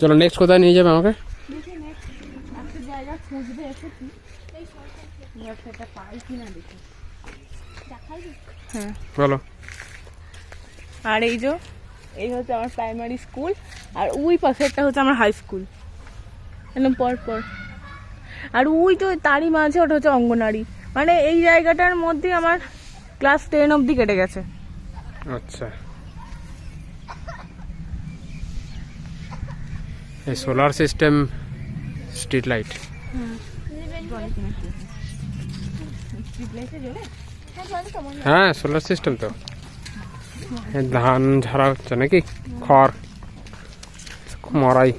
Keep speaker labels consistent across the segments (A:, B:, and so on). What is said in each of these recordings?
A: চলো নেক্সট কোথায় নিয়ে যাবে আমাকে?
B: হ্যাঁ।
A: বলো।
B: আর এই যে এই হচ্ছে আমার প্রাইমারি স্কুল আর ওই পাশেরটা হচ্ছে আমার হাই স্কুল একদম পর পর আর ওই তো তারই মাঝে ওটা হচ্ছে অঙ্গনারী। মানে এই জায়গাটার মধ্যে আমার ক্লাস টেন অবধি কেটে গেছে।
A: আচ্ছা। এই সোলার সিস্টেম স্ট্রিট লাইট হ্যাঁ সোলার সিস্টেম তো। ধান ঝাড়া হচ্ছে নাকি? খড়, মরাই।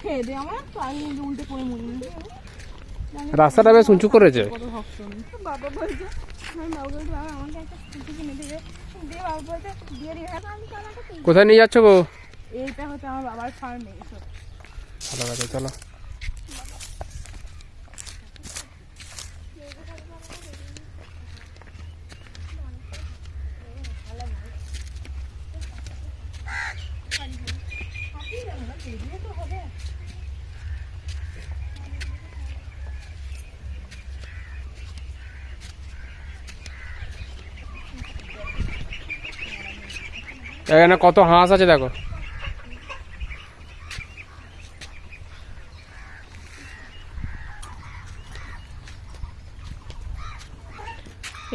B: খেয়ে দে আমার উল্টে পড়ে মরে
A: রাস্তাটা বেশ উঁচু করেছে। কোথায় নিয়ে যাচ্ছ গো
B: এইটা হচ্ছে আমার বাবার ফার্মে
A: ভালো লাগে চলো। এখানে কত হাঁস আছে দেখো।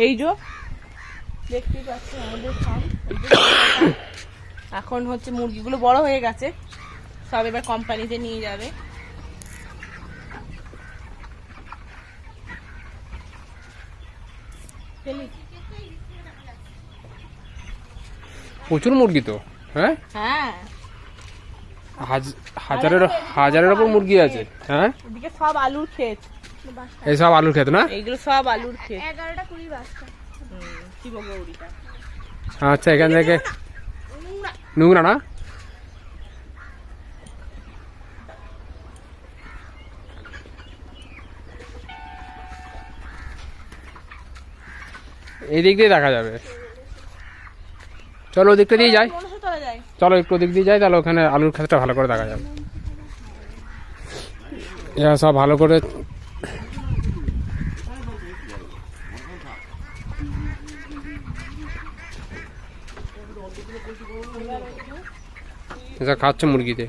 B: এই যে, দেখতে পাচ্ছ আমাদের এখন হচ্ছে মুরগিগুলো বড় হয়ে গেছে। সব এবার কোম্পানিতে নিয়ে যাবে।
A: প্রচুর মুরগি তো হ্যাঁ?
B: হ্যাঁ।
A: হাজারের হাজারের ওপর মুরগি আছে হ্যাঁ?
B: সব আলুর ক্ষেত।
A: এই সব আলুর খেত না?
B: এইগুলো সব আলুর ক্ষেত।
C: এগারোটা কুড়ি বাজছে
B: শিবগৌরীটা
A: আচ্ছা এখান থেকে নোংরা না? এই দিক দিয়ে দেখা যাবে। চলো ওদিকটা দিয়ে যাই।
B: চলে
A: একটু ওদিক দিয়ে যাই তাহলে ওখানে আলুর ক্ষেতটা ভালো করে দেখা যাবে। এরা সব ভালো করে খাচ্ছে মুরগিতে।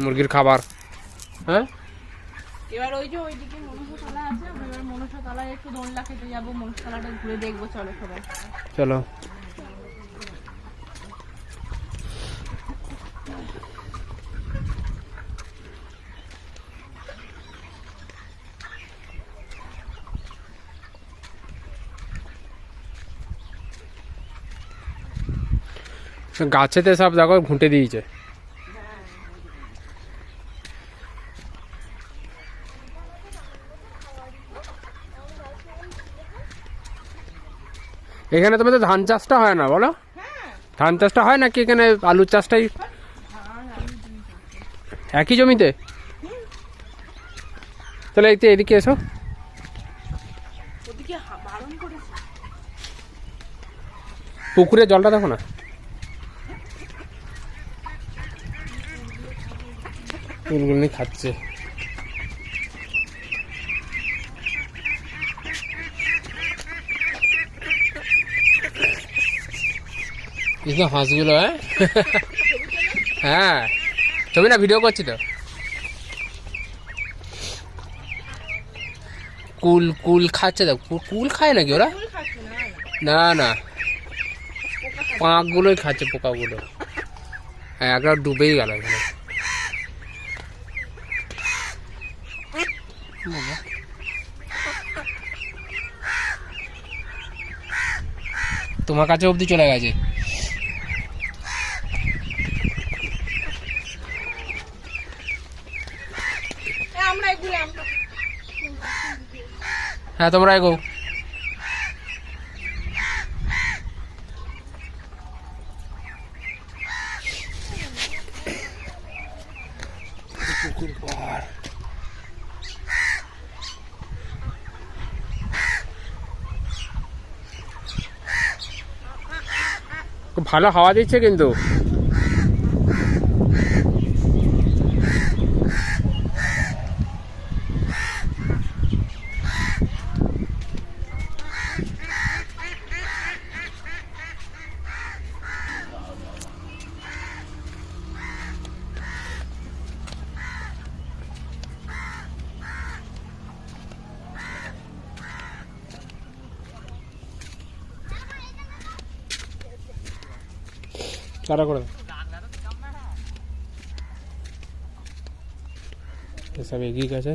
A: মুরগির খাবার। হ্যাঁ?
B: এবার ওই যে ওইদিকে মনসা আছে এবার মনসা একটু দোলনা খেতে যাব মনসা ঘুরে দেখব চলো সবাই।
A: চলো। গাছেতে সব দেখো ঘুঁটে দিয়েছে। এখানে তোমাদের ধান চাষটা হয় না, বলো? ধান চাষটা হয় নাকি এখানে আলুর চাষটাই? একই জমিতে? তাহলে এই এদিকে এসো। পুকুরের জলটা দেখো না? ফুলগুলো খাচ্ছে। হাঁসগুলো হ্যাঁ? হ্যাঁ। ছবি না, ভিডিও করছি তো। কুল কুল খাচ্ছে তো। কুল খায় নাকি ওরা।
B: না না।
A: পাঁকগুলোই খাচ্ছে, পোকাগুলো। হ্যাঁ একটা ডুবেই গেল এখানে। বাবা। তোমার কাছে অবধি চলে গেছে। হ্যাঁ তোমরা এগো। পুকুর পাড় ভালো হাওয়া দিচ্ছে কিন্তু। টাটা করে দাও। এসব এগিয়ে গেছে